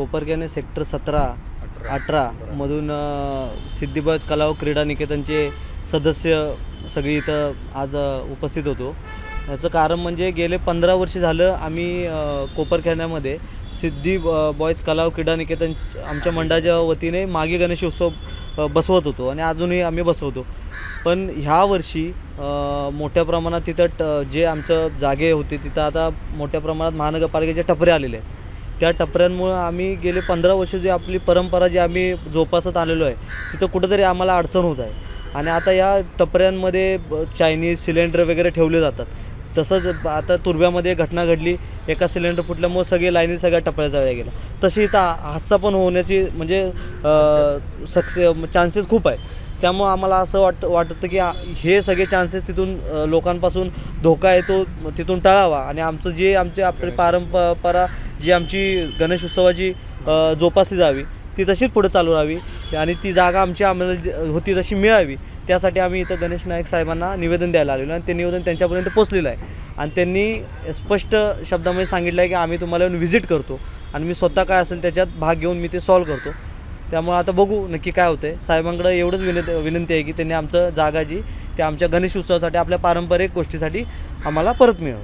कोपरग्याने sector सतरा अठरा. मधून अ, सिद्धिबज कला व क्रीडा निकेतनचे सदस्य सगळी इथं आज उपस्थित होतो. याचं कारण म्हणजे गेले पंधरा वर्ष झालं आम्ही अ, कोपरखेड्यामध्ये सिद्धी ब- बॉयज कला व क्रीडा निकेतन आमच्या मंडळाच्या वतीने मागे गणेश उत्सव अ, बसवत होतो आणि अजूनही आम्ही बसवतो. पण ह्या वर्षी मोठ्या प्रमाणात तिथं ट जे आमचं जागे होते तिथं आता मोठ्या प्रमाणात महानगरपालिकेचे टपरे आलेले आहेत. त्या टपऱ्यांमुळं आम्ही गेले पंधरा वर्ष जी आपली परंपरा जी आम्ही जोपासत आलेलो आहे तिथं कुठंतरी आम्हाला अडचण होत आहे. आणि आता या टपऱ्यांमध्ये चायनीज सिलेंडर वगैरे ठेवले जातात. तसंच आता तुर्ब्यामध्ये घटना घडली एका सिलेंडर फुटल्यामुळे सगळे लाईनी सगळ्या टपऱ्या जाळल्या गेल्या. तशी इथं हादसा पण होण्याची म्हणजे सक्से चान्सेस खूप आहेत. त्यामुळं आम्हाला असं वाट वाटतं की हे सगळे चान्सेस तिथून लोकांपासून धोका येतो तिथून टाळावा. आणि आमचं जे आमचे आपली पारंपरा जी आमची गणेश उत्सवाची जोपासली जावी ती तशीच पुढे चालू राहावी आणि ती जागा आमची आम्हाला जी- होती तशी मिळावी. त्यासाठी आम्ही इथं गणेश नायक साहेबांना निवेदन द्यायला आलेलो आणि ते निवेदन त्यांच्यापर्यंत पोचलेलं आहे. आणि त्यांनी स्पष्ट शब्दामध्ये सांगितलं आहे की आम्ही तुम्हाला येऊन व्हिजिट करतो आणि मी स्वतः काय असेल त्याच्यात भाग घेऊन मी ते सॉल्व करतो. त्यामुळे आता बघू नक्की काय होतं आहे साहेबांकडे एवढंच विनंती विनंती आहे की त्यांनी आमचं जागा जी ते आमच्या गणेश उत्सवासाठी आपल्या पारंपरिक गोष्टीसाठी आम्हाला परत मिळावं.